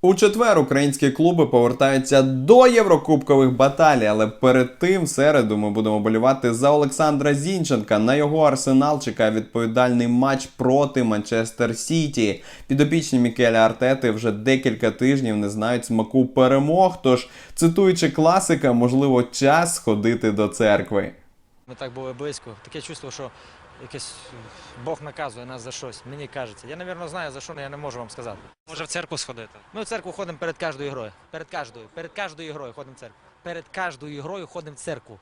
У четвер українські клуби повертаються до єврокубкових баталій, але перед тим в середу ми будемо болівати за Олександра Зінченка. На його арсенал чекає відповідальний матч проти Манчестер Сіті. Підопічні Мікеля Артети вже декілька тижнів не знають смаку перемог. Тож, цитуючи класика, можливо, час сходити до церкви. Ми так були близько. Таке чувство, що якесь Бог наказує нас за щось. Мені кажеться. Я, мабуть, знаю за що, але я не можу вам сказати. Може в церкву сходити? Ми в церкву ходимо перед кожною грою. Перед кожною. Перед кожною грою ходимо в церкву. Перед кожною грою ходимо в церкву.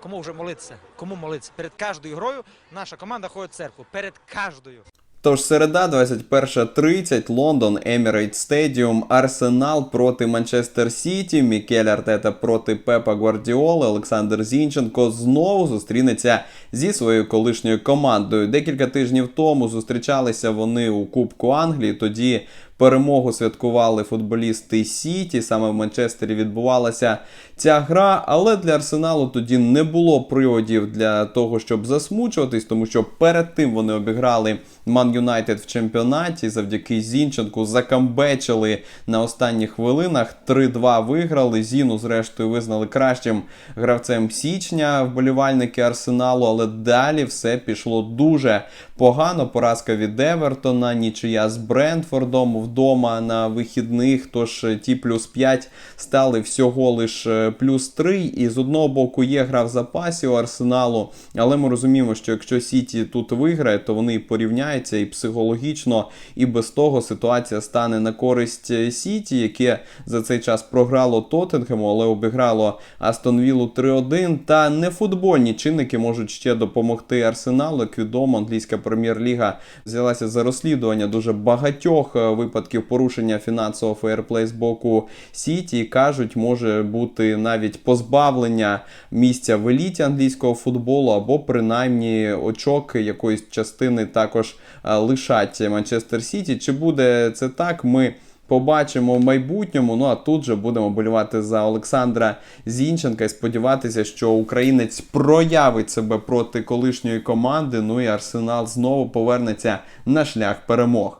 Кому вже молитися? Кому молитися? Перед кожною грою наша команда ходить в церкву. Перед кожною. Тож середа, 21.30, Лондон, Емірейт Стедіум, Арсенал проти Манчестер Сіті, Мікель Артета проти Пепа Гвардіоли, Олександр Зінченко знову зустрінеться зі своєю колишньою командою. Декілька тижнів тому зустрічалися вони у Кубку Англії. Тоді перемогу святкували футболісти Сіті. Саме в Манчестері відбувалася ця гра, але для Арсеналу тоді не було приводів для того, щоб засмучуватись, тому що перед тим вони обіграли Ман Юнайтед в чемпіонаті. Завдяки Зінченку закамбечили на останніх хвилинах. 3-2 виграли. Зіну, зрештою, визнали кращим гравцем січня вболівальники Арсеналу, але далі все пішло дуже погано. Поразка від Евертона, нічия з Брентфордом вдома на вихідних. Тож е, ті плюс 5 стали всього лише плюс 3. І з одного боку є гра в запасі у Арсеналу, але ми розуміємо, що якщо Сіті тут виграє, то вони порівняються і психологічно, і без того ситуація стане на користь е, Сіті, яке за цей час програло Тоттенхему, але обіграло Астон Віллу 3-1. Та не футбольні чинники можуть ще допомогти Арсеналу. Як відомо, англійська прем'єр-ліга взялася за розслідування дуже багатьох е, випадків порушення фінансового фейерплей з боку Сіті. Кажуть, може бути навіть позбавлення місця в еліті англійського футболу, або принаймні очок якоїсь частини також е, лишать Манчестер Сіті. Чи буде це так? Ми. Побачимо в майбутньому. Ну а тут же будемо болівати за Олександра Зінченка і сподіватися, що українець проявить себе проти колишньої команди. Ну і Арсенал знову повернеться на шлях перемог.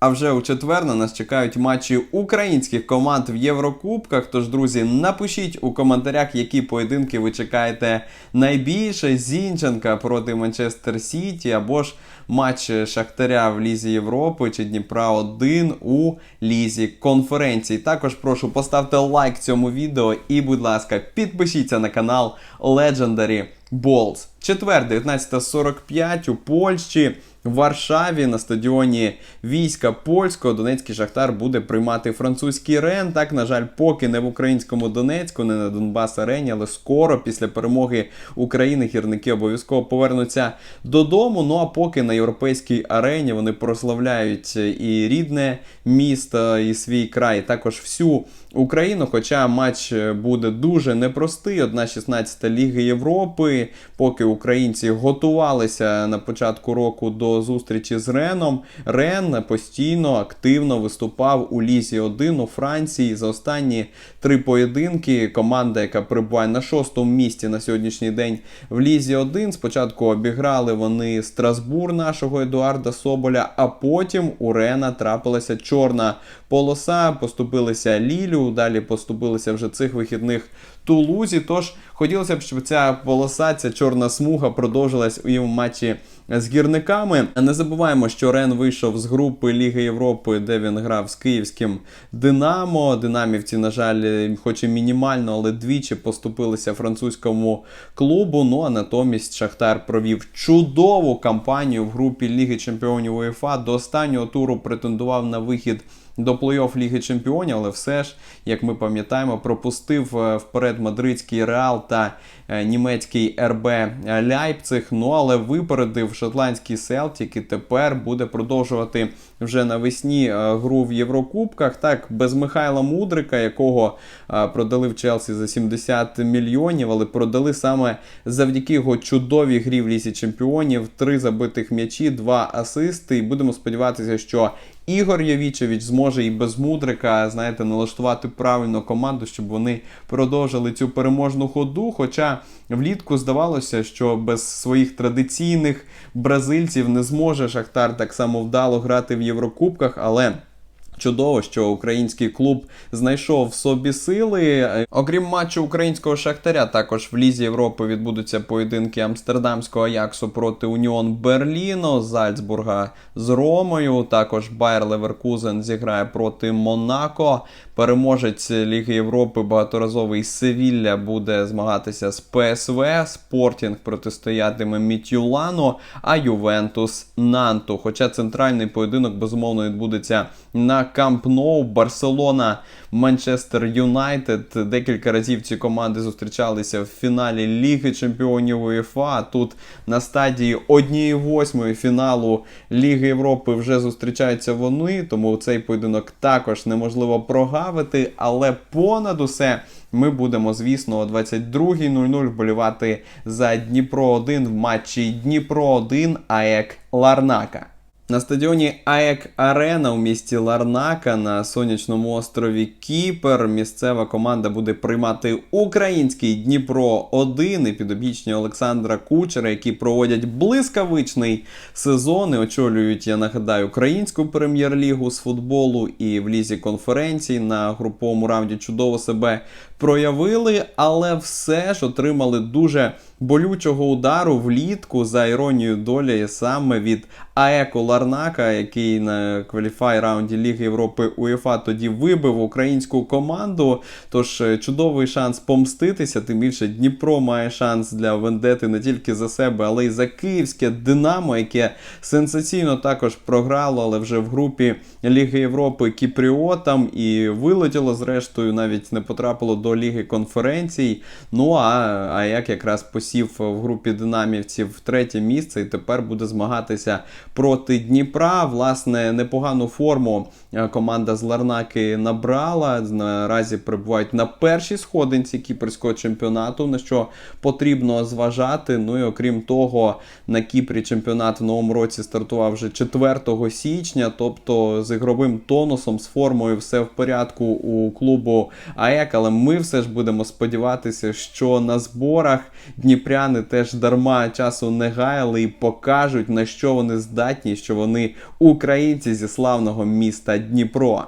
А вже у четвер на нас чекають матчі українських команд в Єврокубках. Тож, друзі, напишіть у коментарях, які поєдинки ви чекаєте найбільше. Зінченка проти Манчестер Сіті або ж матч Шахтаря в Лізі Європи чи Дніпра 1 у Лізі конференції. Також прошу поставте лайк цьому відео і, будь ласка, підпишіться на канал Legendary Balls. Четвер, 19.45 у Польщі. В Варшаві на стадіоні війська польського Донецький Шахтар буде приймати французький Рен. Так, на жаль, поки не в українському Донецьку, не на Донбас Арені, але скоро після перемоги України гірники обов'язково повернуться додому. Ну а поки на європейській арені вони прославляють і рідне місто, і свій край, і також всю Україну. Хоча матч буде дуже непростий. 1-16 Ліги Європи, поки українці готувалися на початку року до зустрічі з Реном. Рен постійно активно виступав у Лізі 1 у Франції. За останні три поєдинки команда, яка перебуває на шостому місці на сьогоднішній день в Лізі 1. Спочатку обіграли вони Страсбур нашого Едуарда Соболя, а потім у Рена трапилася чорна полоса. Поступилися Лілю, далі поступилися вже цих вихідних Тулузі. Тож хотілося б, щоб ця полоса, ця чорна смуга продовжилась і в матчі з гірниками. Не забуваємо, що Рен вийшов з групи Ліги Європи, де він грав з київським Динамо. Динамівці, на жаль, хоч і мінімально, але двічі поступилися французькому клубу. Ну а натомість Шахтар провів чудову кампанію в групі Ліги Чемпіонів УЄФА. До останнього туру претендував на вихід. До плей-офф Ліги Чемпіонів, але все ж, як ми пам'ятаємо, пропустив е, вперед мадридський Реал та німецький РБ Ляйпциг. Ну але випередив шотландський Селтік і тепер буде продовжувати вже навесні е, гру в Єврокубках. Так, без Михайла Мудрика, якого е, продали в Челсі за 70 мільйонів, але продали саме завдяки його чудовій грі в лісі чемпіонів. Три забитих м'ячі, два асисти. І будемо сподіватися, що Ігор Явічевич зможе і без мудрика, знаєте, налаштувати правильно команду, щоб вони продовжили цю переможну ходу. Хоча влітку здавалося, що без своїх традиційних бразильців не зможе Шахтар так само вдало грати в Єврокубках, але. Чудово, що український клуб знайшов в собі сили. Окрім матчу українського шахтаря, також в Лізі Європи відбудуться поєдинки Амстердамського Аяксу проти Уніон Берліно, Зальцбурга з Ромою. Також Байер Леверкузен зіграє проти Монако. Переможець Ліги Європи багаторазовий Севілля буде змагатися з ПСВ. Спортінг протистоятиме Мітюлану, а Ювентус Нанту. Хоча центральний поєдинок безумовно відбудеться на Камп Ноу, Барселона, Манчестер Юнайтед. Декілька разів ці команди зустрічалися в фіналі Ліги Чемпіонів УЄФА. Тут на стадії 1-8 фіналу Ліги Європи вже зустрічаються вони, тому цей поєдинок також неможливо прогавити. Але понад усе ми будемо, звісно, о 22.00 вболівати за Дніпро 1 в матчі Дніпро 1 АЕК Ларнака. На стадіоні АЕК Арена у місті Ларнака на сонячному острові Кіпер місцева команда буде приймати український Дніпро 1 і підопічні Олександра Кучера, які проводять блискавичний сезон і очолюють, я нагадаю, українську прем'єр-лігу з футболу. І в лізі конференцій на груповому раунді чудово себе проявили, але все ж отримали дуже болючого удару влітку за іронією долі саме від АЕКу Ларнака, який на кваліфай раунді Ліги Європи УЄФА тоді вибив українську команду. Тож е, чудовий шанс помститися. Тим більше Дніпро має шанс для вендети не тільки за себе, але й за київське Динамо, яке сенсаційно також програло, але вже в групі Ліги Європи Кіпріотам і вилетіло зрештою, навіть не потрапило до Ліги конференцій. Ну а АЕК якраз посів в групі динамівців третє місце і тепер буде змагатися проти Дніпра. Власне, непогану форму е, команда з Ларнаки набрала. Наразі перебувають на першій сходинці кіпрського чемпіонату, на що потрібно зважати. Ну і окрім того, на Кіпрі чемпіонат в новому році стартував вже 4 січня, тобто з ігровим тонусом, з формою все в порядку у клубу АЕК. Але ми все ж будемо сподіватися, що на зборах дніпряни теж дарма часу не гаяли і покажуть, на що вони здатні, що вони українці зі славного міста Дніпро.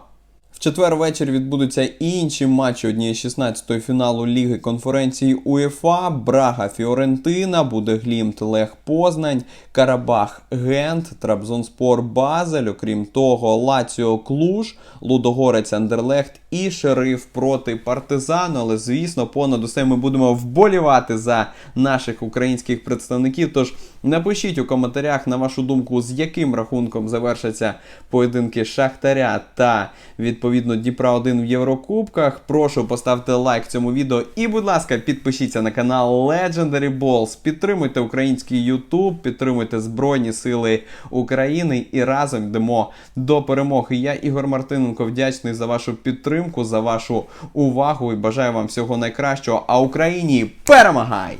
В четвер вечір відбудуться інші матчі однієї 16-ї фіналу Ліги конференції УЄФА. Брага Фіорентина, буде Глімт Лех Познань, Карабах Гент, Трабзонспор Базель. Окрім того, Лаціо Клуж, Лудогорець Андерлехт і Шериф проти Партизану. Але звісно, понад усе ми будемо вболівати за наших українських представників. Тож напишіть у коментарях на вашу думку, з яким рахунком завершаться поєдинки Шахтаря та відповідно Дніпра 1 в Єврокубках. Прошу поставте лайк цьому відео і, будь ласка, підпишіться на канал Legendary Balls. Підтримуйте український YouTube, підтримуйте Збройні Сили України і разом йдемо до перемоги. Я Ігор Мартиненко вдячний за вашу підтримку, за вашу увагу і бажаю вам всього найкращого. А Україні перемагай!